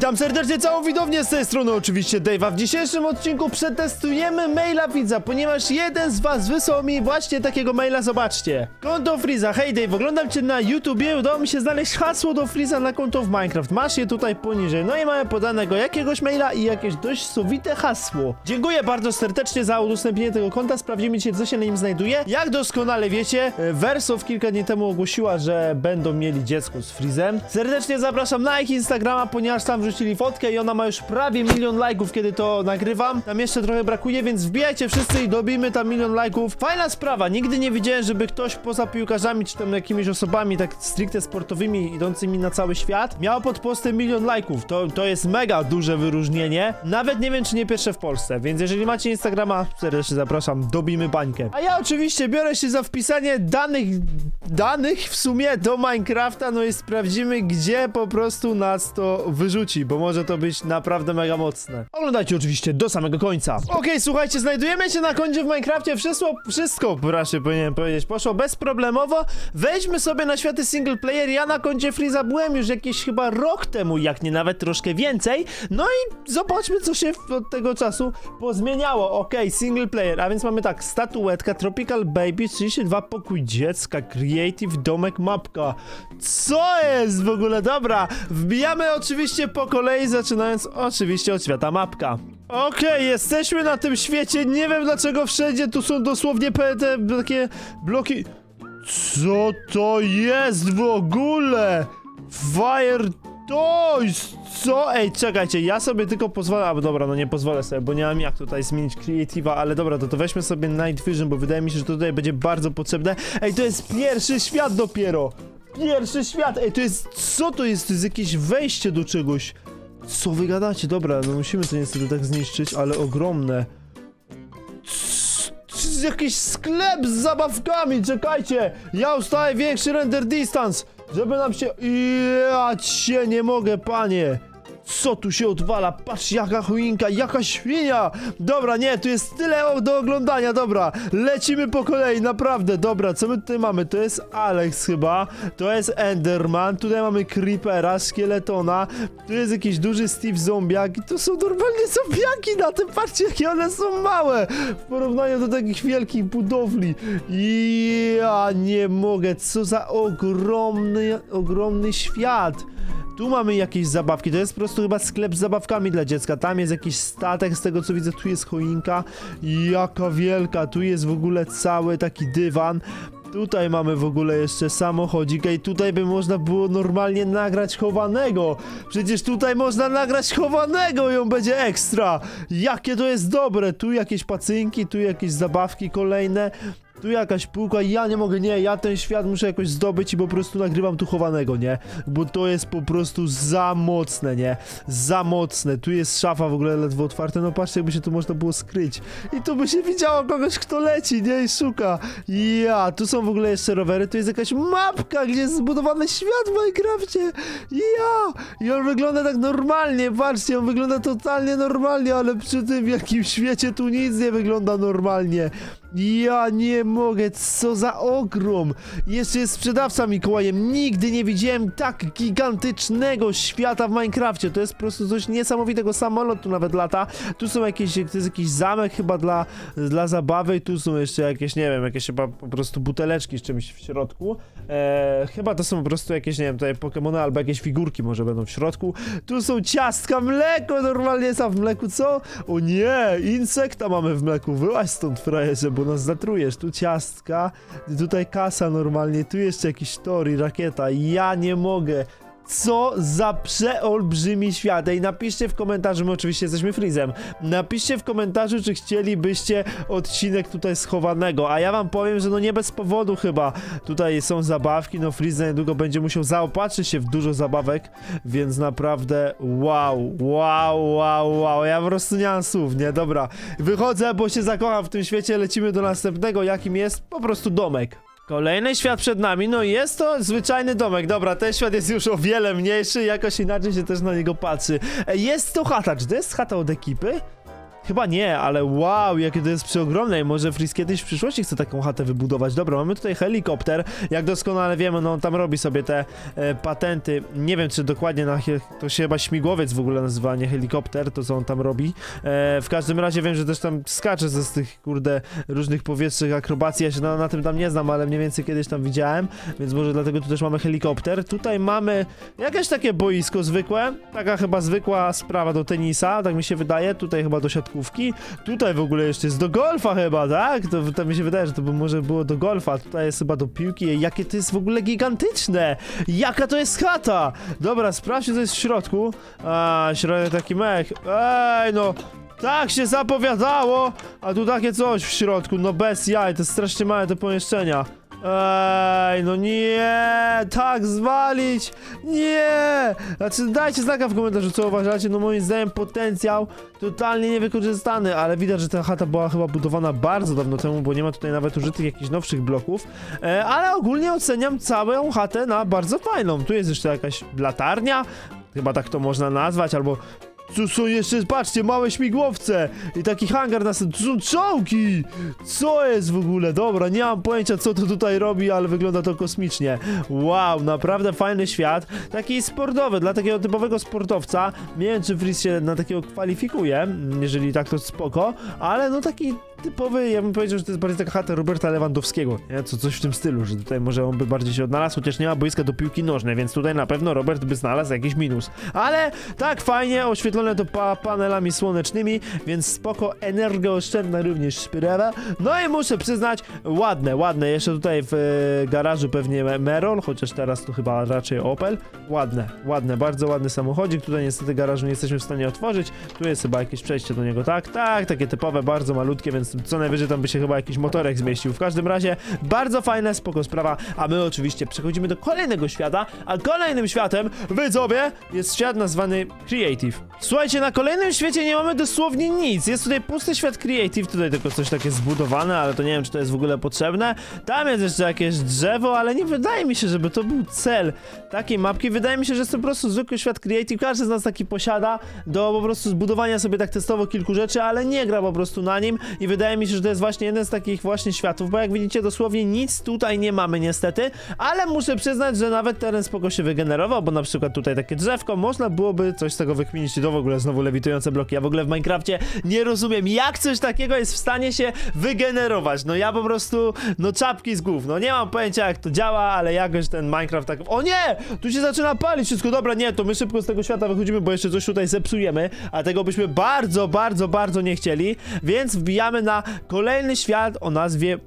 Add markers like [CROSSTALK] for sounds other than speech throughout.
Witam serdecznie całą widownię z tej strony oczywiście Dave'a. W dzisiejszym odcinku przetestujemy maila widza, ponieważ jeden z was wysłał mi właśnie takiego maila, zobaczcie. Konto Freeza, hej Dave, oglądam cię na YouTubie, udało mi się znaleźć hasło do Freeza na konto w Minecraft. Masz je tutaj poniżej. No i mamy podanego jakiegoś maila i jakieś dość sowite hasło. Dziękuję bardzo serdecznie za udostępnienie tego konta, sprawdzimy dzisiaj co się na nim znajduje. Jak doskonale wiecie, e, Versof kilka dni temu ogłosiła, że będą mieli dziecko z Freezem. Serdecznie zapraszam na ich Instagrama, ponieważ tam wrzucili fotkę i ona ma już prawie milion lajków, kiedy to nagrywam. Tam jeszcze trochę brakuje, więc wbijajcie wszyscy i dobijmy tam milion lajków. Fajna sprawa, nigdy nie widziałem, żeby ktoś poza piłkarzami, czy tam jakimiś osobami tak stricte sportowymi, idącymi na cały świat, miał pod postem milion lajków. To, to jest mega duże wyróżnienie. Nawet nie wiem, czy nie pierwsze w Polsce, więc jeżeli macie Instagrama, serdecznie zapraszam, dobijmy bańkę. A ja oczywiście biorę się za wpisanie danych, danych w sumie do Minecrafta, no i sprawdzimy, gdzie po prostu nas to wyrzuci, bo może to być naprawdę mega mocne. Oglądajcie oczywiście do samego końca. Okej, słuchajcie, znajdujemy się na koncie w Minecrafcie, wszystko, wszystko, proszę, powinienem powiedzieć, poszło bezproblemowo. Wejdźmy sobie na światy single player, ja na koncie Freeza byłem już jakiś chyba rok temu, jak nie nawet troszkę więcej, no i zobaczmy, co się od tego czasu pozmieniało. Okej, single player, a więc mamy tak, statuetka, Tropical Baby, 32, pokój dziecka, Creative, domek, mapka. Co jest w ogóle? Dobra, wbijamy oczywiście po kolei, zaczynając oczywiście od świata mapka. Okej, jesteśmy na tym świecie, nie wiem dlaczego wszędzie tu są dosłownie te takie bloki... Co to jest w ogóle? Fire Toys! Co? Ej, czekajcie, ja sobie tylko pozwolę, a dobra, no nie pozwolę sobie, bo nie mam jak tutaj zmienić creative'a, ale dobra, to to weźmy sobie Night Vision, bo wydaje mi się, że to tutaj będzie bardzo potrzebne. Ej, to jest pierwszy świat dopiero! Pierwszy świat! Ej, to jest, co to jest? To jest jakieś wejście do czegoś. Co wy gadacie? Dobra, no musimy to niestety tak zniszczyć, ale ogromne. C- Jakiś sklep z zabawkami, czekajcie! Ja ustaję większy render distance, żeby nam się... Ja cię nie mogę, panie! Co tu się odwala? Patrz jaka choinka, jaka świnia! Dobra, nie, tu jest tyle do oglądania, dobra. Lecimy po kolei, naprawdę, dobra, co my tutaj mamy? To jest Alex chyba, to jest Enderman, tutaj mamy Creepera, Szkieletona, tu jest jakiś duży Steve Zombiak i to są normalnie zombiaki na tym, patrzcie jakie one są małe w porównaniu do takich wielkich budowli. Ja nie mogę, co za ogromny, ogromny świat. Tu mamy jakieś zabawki, to jest po prostu chyba sklep z zabawkami dla dziecka. Tam jest jakiś statek, z tego co widzę, tu jest choinka. Jaka wielka, tu jest w ogóle cały taki dywan. Tutaj mamy w ogóle jeszcze samochodzik i tutaj by można było normalnie nagrać chowanego. Przecież tutaj można nagrać chowanego on będzie ekstra. Jakie to jest dobre. Tu jakieś pacynki, tu jakieś zabawki kolejne. Tu jakaś półka, ja nie mogę, nie, ja ten świat muszę jakoś zdobyć i po prostu nagrywam tu chowanego, nie? Bo to jest po prostu za mocne, nie? Za mocne. Tu jest szafa w ogóle ledwo otwarta, no patrzcie, jakby się tu można było skryć. I tu by się widziało kogoś, kto leci, nie? I szuka. Ja, tu są w ogóle jeszcze rowery, tu jest jakaś mapka, gdzie jest zbudowany świat w Minecrafcie. Ja! I on wygląda tak normalnie, patrzcie, on wygląda totalnie normalnie, ale przy tym wielkim świecie tu nic nie wygląda normalnie. Ja nie mogę, co za ogrom! Jeszcze jest sprzedawca Mikołajem. Nigdy nie widziałem tak gigantycznego świata w Minecrafcie. To jest po prostu coś niesamowitego. Samolot tu nawet lata. Tu są jakieś, to jest jakiś zamek chyba dla, dla zabawy tu są jeszcze jakieś, nie wiem, jakieś chyba po prostu buteleczki z czymś w środku. Eee, chyba to są po prostu jakieś, nie wiem, tutaj Pokémony albo jakieś figurki może będą w środku. Tu są ciastka, mleko normalnie jest, a w mleku co? O nie, insekta mamy w mleku. Wyłaź stąd frajerze, bo nas zatrujesz. Tu ciastka, tutaj kasa normalnie, tu jeszcze jakiś tori, rakieta. Ja nie mogę. Co za przeolbrzymi świat. Ej, napiszcie w komentarzu, my oczywiście jesteśmy Freezem. Napiszcie w komentarzu, czy chcielibyście odcinek tutaj schowanego. A ja wam powiem, że no nie bez powodu chyba. Tutaj są zabawki, no Freeze niedługo będzie musiał zaopatrzyć się w dużo zabawek, więc naprawdę wow, wow, wow, wow. Ja po prostu nie mam słów, nie? Dobra, wychodzę, bo się zakocham w tym świecie, lecimy do następnego, jakim jest po prostu domek. Kolejny świat przed nami, no jest to zwyczajny domek. Dobra, ten świat jest już o wiele mniejszy, jakoś inaczej się też na niego patrzy. E, Jest to chata, czy to jest chata od ekipy? Chyba nie, ale wow, jakie to jest przeogromne i może Freeze kiedyś w przyszłości chce taką chatę wybudować. Dobra, mamy tutaj helikopter, jak doskonale wiemy, no on tam robi sobie te e, patenty, nie wiem czy dokładnie na, to się chyba śmigłowiec w ogóle nazywa, nie helikopter, to co on tam robi. E, w każdym razie wiem, że też tam skacze ze z tych, kurde, różnych powietrznych akrobacji, ja się na, na tym tam nie znam, ale mniej więcej kiedyś tam widziałem, więc może dlatego tu też mamy helikopter. Tutaj mamy jakieś takie boisko zwykłe, taka chyba zwykła sprawa do tenisa, tak mi się wydaje, tutaj chyba do siatkówki, tutaj w ogóle jeszcze jest do golfa chyba, tak? To, to mi się wydaje, że to by może było do golfa, tutaj jest chyba do piłki, jakie to jest w ogóle gigantyczne! Jaka to jest chata! Dobra, sprawdźcie co jest w środku. A, środek taki mech. Ej, no... Tak się zapowiadało, a tu takie coś w środku, no bez jaj, to strasznie małe te pomieszczenia. Ej, no nie, tak zwalić, nie! Znaczy dajcie znaka w komentarzu, co uważacie, no moim zdaniem potencjał totalnie niewykorzystany, ale widać, że ta chata była chyba budowana bardzo dawno temu, bo nie ma tutaj nawet użytych jakichś nowszych bloków, e, ale ogólnie oceniam całą chatę na bardzo fajną. Tu jest jeszcze jakaś latarnia, chyba tak to można nazwać, albo tu są jeszcze, patrzcie, małe śmigłowce i taki hangar na tu są czołgi! Co jest w ogóle? Dobra, nie mam pojęcia co to tutaj robi, ale wygląda to kosmicznie. Wow, naprawdę fajny świat, taki sportowy, dla takiego typowego sportowca. Nie wiem, czy Freeze się na takiego kwalifikuje, jeżeli tak to spoko, ale no taki typowy, ja bym powiedział, że to jest bardziej taka chata Roberta Lewandowskiego, nie? Co, coś w tym stylu, że tutaj może on by bardziej się odnalazł, chociaż nie ma boiska do piłki nożnej, więc tutaj na pewno Robert by znalazł jakiś minus. Ale tak fajnie oświetlone to pa panelami słonecznymi, więc spoko, energooszczędna również sprawa. No i muszę przyznać, ładne, ładne, jeszcze tutaj w e, garażu pewnie Me- Merol, chociaż teraz to chyba raczej Opel. Ładne, ładne, bardzo ładny samochodzik, tutaj niestety garażu nie jesteśmy w stanie otworzyć, tu jest chyba jakieś przejście do niego, tak? Tak, takie typowe, bardzo malutkie, więc co najwyżej tam by się chyba jakiś motorek zmieścił. W każdym razie, bardzo fajne, spoko sprawa, a my oczywiście przechodzimy do kolejnego świata, a kolejnym światem, widzowie, jest świat nazwany Creative. Słuchajcie, na kolejnym świecie nie mamy dosłownie nic, jest tutaj pusty świat Creative, tutaj tylko coś takie zbudowane, ale to nie wiem, czy to jest w ogóle potrzebne. Tam jest jeszcze jakieś drzewo, ale nie wydaje mi się, żeby to był cel takiej mapki. Wydaje mi się, że jest to po prostu zwykły świat Creative, każdy z nas taki posiada do po prostu zbudowania sobie tak testowo kilku rzeczy, ale nie gra po prostu na nim i wydaje mi się, że to jest właśnie jeden z takich właśnie światów, bo jak widzicie dosłownie nic tutaj nie mamy niestety, ale muszę przyznać, że nawet teren spoko się wygenerował, bo na przykład tutaj takie drzewko, można byłoby coś z tego wykminić to w ogóle znowu lewitujące bloki. Ja w ogóle w Minecrafcie nie rozumiem, jak coś takiego jest w stanie się wygenerować. No ja po prostu, no czapki z głów, no nie mam pojęcia jak to działa, ale jakoś ten Minecraft tak... O nie! Tu się zaczyna palić wszystko, dobra, nie, to my szybko z tego świata wychodzimy, bo jeszcze coś tutaj zepsujemy, a tego byśmy bardzo, bardzo, bardzo nie chcieli, więc wbijamy na kolejny świat o nazwie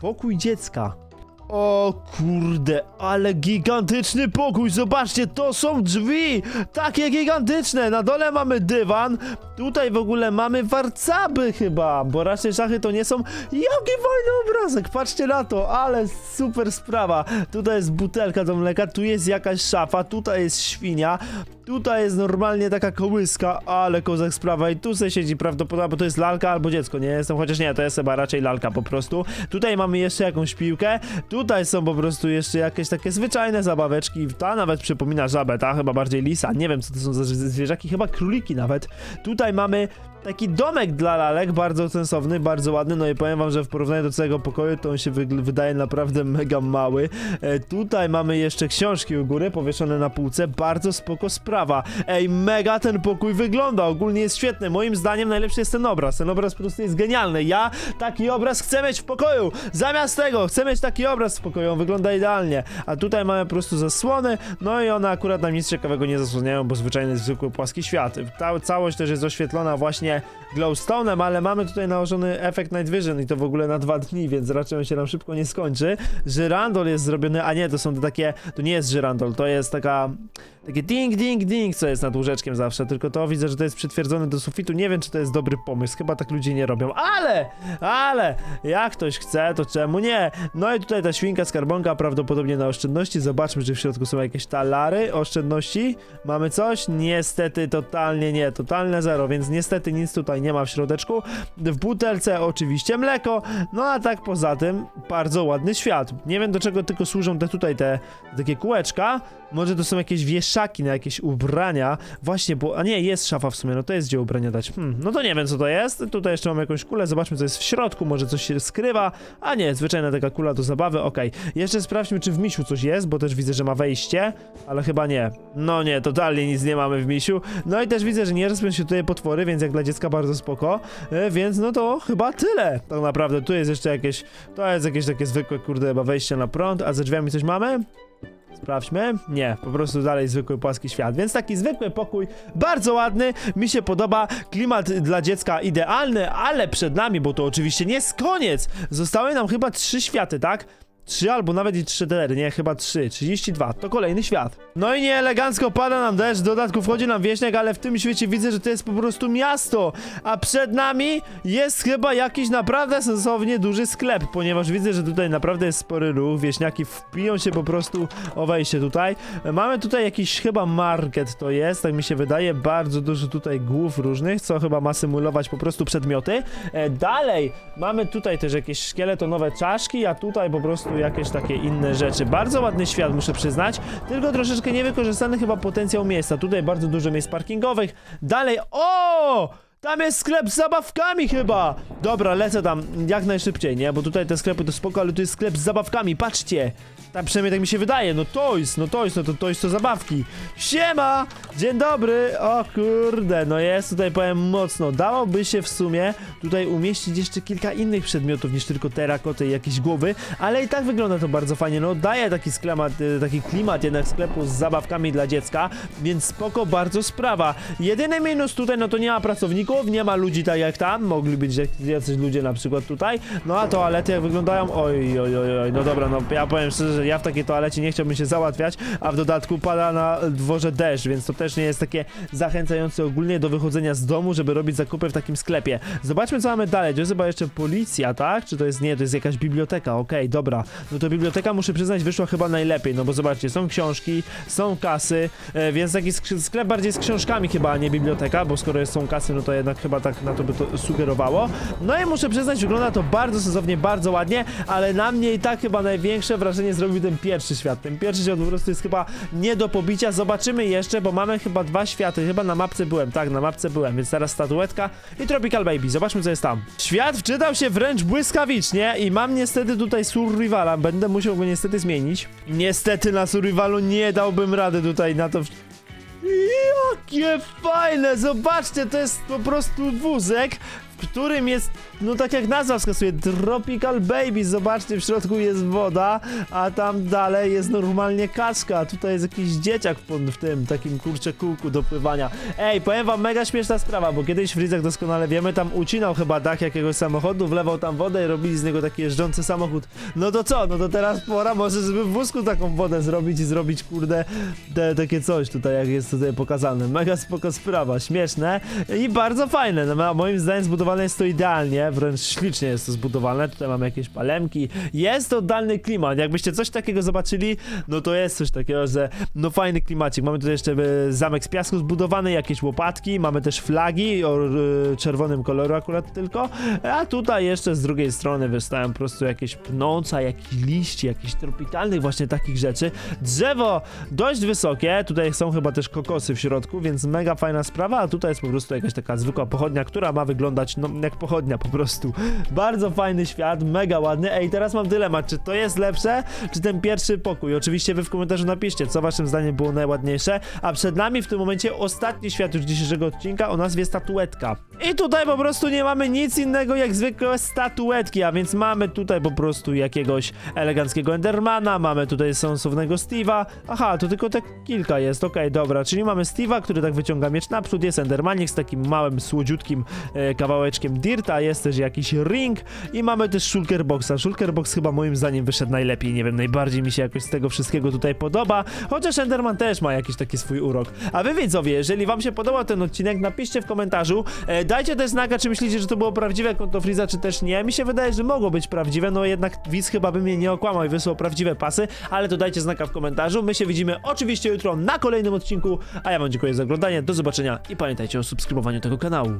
Pokój Dziecka. O kurde, ale gigantyczny pokój, zobaczcie, to są drzwi, takie gigantyczne, na dole mamy dywan, tutaj w ogóle mamy warcaby chyba, bo raczej szachy to nie są, jaki fajny obrazek, patrzcie na to, ale super sprawa, tutaj jest butelka do mleka, tu jest jakaś szafa, tutaj jest świnia, Tutaj jest normalnie taka kołyska, ale kozak sprawa i tu se siedzi prawdopodobnie, bo to jest lalka albo dziecko, nie jestem, chociaż nie, to jest chyba raczej lalka po prostu. Tutaj mamy jeszcze jakąś piłkę, tutaj są po prostu jeszcze jakieś takie zwyczajne zabaweczki, ta nawet przypomina żabę, ta chyba bardziej lisa, nie wiem co to są za zwierzaki, chyba króliki nawet. Tutaj mamy taki domek dla lalek, bardzo sensowny, bardzo ładny, no i powiem wam, że w porównaniu do całego pokoju to on się wygl- wydaje naprawdę [LAUGHS] mega mały. E, tutaj mamy jeszcze książki u góry, powieszone na półce, bardzo spoko sprawa. Ej, mega ten pokój wygląda, ogólnie jest świetny, moim zdaniem najlepszy jest ten obraz, ten obraz po prostu jest genialny, ja taki obraz chcę mieć w pokoju, zamiast tego chcę mieć taki obraz w pokoju, on wygląda idealnie, a tutaj mamy po prostu zasłony, no i one akurat nam nic ciekawego nie zasłaniają, bo zwyczajny, zwykły, płaski świat. Ta całość też jest oświetlona właśnie glowstone'em, ale mamy tutaj nałożony efekt night vision i to w ogóle na dwa dni, więc raczej on się nam szybko nie skończy. Żyrandol jest zrobiony, a nie, to są te takie, to nie jest żyrandol, to jest taka, takie ding, ding, ding, co jest nad łóżeczkiem zawsze, tylko to widzę, że to jest przytwierdzone do sufitu, nie wiem, czy to jest dobry pomysł, chyba tak ludzie nie robią, ale, ale, jak ktoś chce, to czemu nie? No i tutaj ta świnka skarbonka prawdopodobnie na oszczędności, zobaczmy, czy w środku są jakieś talary oszczędności, mamy coś? Niestety, totalnie nie, totalne zero, więc niestety nic tutaj nie ma w środeczku, w butelce oczywiście mleko, no a tak poza tym, bardzo ładny świat, nie wiem do czego tylko służą te tutaj te takie kółeczka, może to są jakieś wieszaki na jakieś ubrania. Właśnie, bo, a nie, jest szafa w sumie, no to jest gdzie ubrania dać. Hmm, no to nie wiem co to jest. Tutaj jeszcze mam jakąś kulę, zobaczmy co jest w środku, może coś się skrywa. A nie, zwyczajna taka kula do zabawy, okej. Jeszcze sprawdźmy, czy w misiu coś jest, bo też widzę, że ma wejście, ale chyba nie. No nie, totalnie nic nie mamy w misiu. No i też widzę, że nie respią się tutaj potwory, więc jak dla dziecka bardzo spoko. E, więc no to chyba tyle. Tak naprawdę, tu jest jeszcze jakieś, to jest jakieś takie zwykłe, kurde, chyba wejście na prąd, a za drzwiami coś mamy? Sprawdźmy. Nie, po prostu dalej zwykły płaski świat. Więc taki zwykły pokój, bardzo ładny, mi się podoba. Klimat dla dziecka idealny, ale przed nami, bo to oczywiście nie jest koniec. Zostały nam chyba trzy światy, tak? Trzy albo nawet i trzy telery, nie, chyba trzy, 32, to kolejny świat. No i nie elegancko pada nam deszcz, w dodatku wchodzi nam wieśniak, ale w tym świecie widzę, że to jest po prostu miasto, a przed nami jest chyba jakiś naprawdę sensownie duży sklep, ponieważ widzę, że tutaj naprawdę jest spory ruch, wieśniaki wpiją się po prostu o wejście tutaj. Mamy tutaj jakiś chyba market to jest, tak mi się wydaje, bardzo dużo tutaj głów różnych, co chyba ma symulować po prostu przedmioty. E, dalej mamy tutaj też jakieś szkieletonowe czaszki, a tutaj po prostu jakieś takie inne rzeczy. Bardzo ładny świat, muszę przyznać, tylko troszeczkę niewykorzystany chyba potencjał miejsca. Tutaj bardzo dużo miejsc parkingowych. Dalej, o! Tam jest sklep z zabawkami chyba! Dobra, lecę tam jak najszybciej, nie? Bo tutaj te sklepy to spoko, ale tu jest sklep z zabawkami, patrzcie! Tam przynajmniej tak mi się wydaje, no toys, no toys, no to toys to zabawki. Siema! Dzień dobry! O kurde, no jest tutaj powiem mocno. Dałoby się w sumie tutaj umieścić jeszcze kilka innych przedmiotów niż tylko terakoty i jakieś głowy, ale i tak wygląda to bardzo fajnie. No daje taki sklemat, y, taki klimat jednak sklepu z zabawkami dla dziecka, więc spoko, bardzo sprawa. Jedyny minus tutaj, no to nie ma pracowników, nie ma ludzi tak jak tam, mogli być jacyś ludzie na przykład tutaj, no a toalety jak wyglądają, oj, oj, oj, oj, no dobra, no ja powiem szczerze, że ja w takiej toalecie nie chciałbym się załatwiać, a w dodatku pada na dworze deszcz, więc to też nie jest takie zachęcające ogólnie do wychodzenia z domu, żeby robić zakupy w takim sklepie. Zobaczmy co mamy dalej, to jest chyba jeszcze policja, tak? Czy to jest, nie, to jest jakaś biblioteka, okej, dobra. No to biblioteka, muszę przyznać, wyszła chyba najlepiej, no bo zobaczcie, są książki, są kasy, e, więc taki sk- sklep bardziej z książkami chyba, a nie biblioteka, bo skoro są kasy, no to jednak chyba tak na to by to sugerowało. No i muszę przyznać, wygląda to bardzo sensownie, bardzo ładnie, ale na mnie i tak chyba największe wrażenie zrobił ten pierwszy świat. Ten pierwszy świat po prostu jest chyba nie do pobicia. Zobaczymy jeszcze, bo mamy chyba dwa światy. Chyba na mapce byłem, tak, na mapce byłem, więc teraz statuetka i Tropical Baby. Zobaczmy, co jest tam. Świat wczytał się wręcz błyskawicznie i mam niestety tutaj survivala. Będę musiał go niestety zmienić. Niestety na survivalu nie dałbym rady tutaj na to. Jakie fajne! Zobaczcie, to jest po prostu wózek, którym jest, no tak jak nazwa wskazuje, Tropical Baby. Zobaczcie, w środku jest woda, a tam dalej jest normalnie kaska. Tutaj jest jakiś dzieciak w, w tym takim kurcze kółku do pływania. Ej, powiem wam, mega śmieszna sprawa, bo kiedyś Frizek doskonale wiemy, tam ucinał chyba dach jakiegoś samochodu, wlewał tam wodę i robili z niego taki jeżdżący samochód. No to co? No to teraz pora może, żeby w wózku taką wodę zrobić i zrobić, kurde, te, takie coś tutaj, jak jest tutaj pokazane. Mega spoko sprawa, śmieszne i bardzo fajne. No, a moim zdaniem zbudowane jest to idealnie, wręcz ślicznie jest to zbudowane. Tutaj mamy jakieś palemki. Jest to oddalny klimat. Jakbyście coś takiego zobaczyli, no to jest coś takiego, że no fajny klimacik. Mamy tutaj jeszcze e, zamek z piasku zbudowany, jakieś łopatki, mamy też flagi o czerwonym koloru akurat tylko, a tutaj jeszcze z drugiej strony wystają po prostu jakieś pnąca, jakieś liści, jakichś tropikalnych właśnie takich rzeczy. Drzewo dość wysokie, tutaj są chyba też kokosy w środku, więc mega fajna sprawa, a tutaj jest po prostu jakaś taka zwykła pochodnia, która ma wyglądać no jak pochodnia po prostu. Bardzo fajny świat, mega ładny. Ej, teraz mam dylemat, czy to jest lepsze, czy ten pierwszy pokój? Oczywiście wy w komentarzu napiszcie, co waszym zdaniem było najładniejsze, a przed nami w tym momencie ostatni świat już dzisiejszego odcinka o nazwie statuetka. I tutaj po prostu nie mamy nic innego jak zwykłe statuetki, a więc mamy tutaj po prostu jakiegoś eleganckiego Endermana, mamy tutaj sensownego Steve'a. Aha, to tylko te kilka jest, okej, dobra, czyli mamy Steve'a, który tak wyciąga miecz naprzód, jest Endermanik z takim małym, słodziutkim e, kawałeczkiem Dirta, jest też jakiś ring i mamy też Shulker Boxa. Shulker Box chyba moim zdaniem wyszedł najlepiej, nie wiem, najbardziej mi się jakoś z tego wszystkiego tutaj podoba, chociaż Enderman też ma jakiś taki swój urok. A wy widzowie, jeżeli wam się podobał ten odcinek, napiszcie w komentarzu, e, dajcie też znaka, czy myślicie, że to było prawdziwe konto Freeza, czy też nie. Mi się wydaje, że mogło być prawdziwe, no jednak widz chyba by mnie nie okłamał i wysłał prawdziwe pasy, ale to dajcie znaka w komentarzu. My się widzimy oczywiście jutro na kolejnym odcinku, a ja wam dziękuję za oglądanie, do zobaczenia i pamiętajcie o subskrybowaniu tego kanału.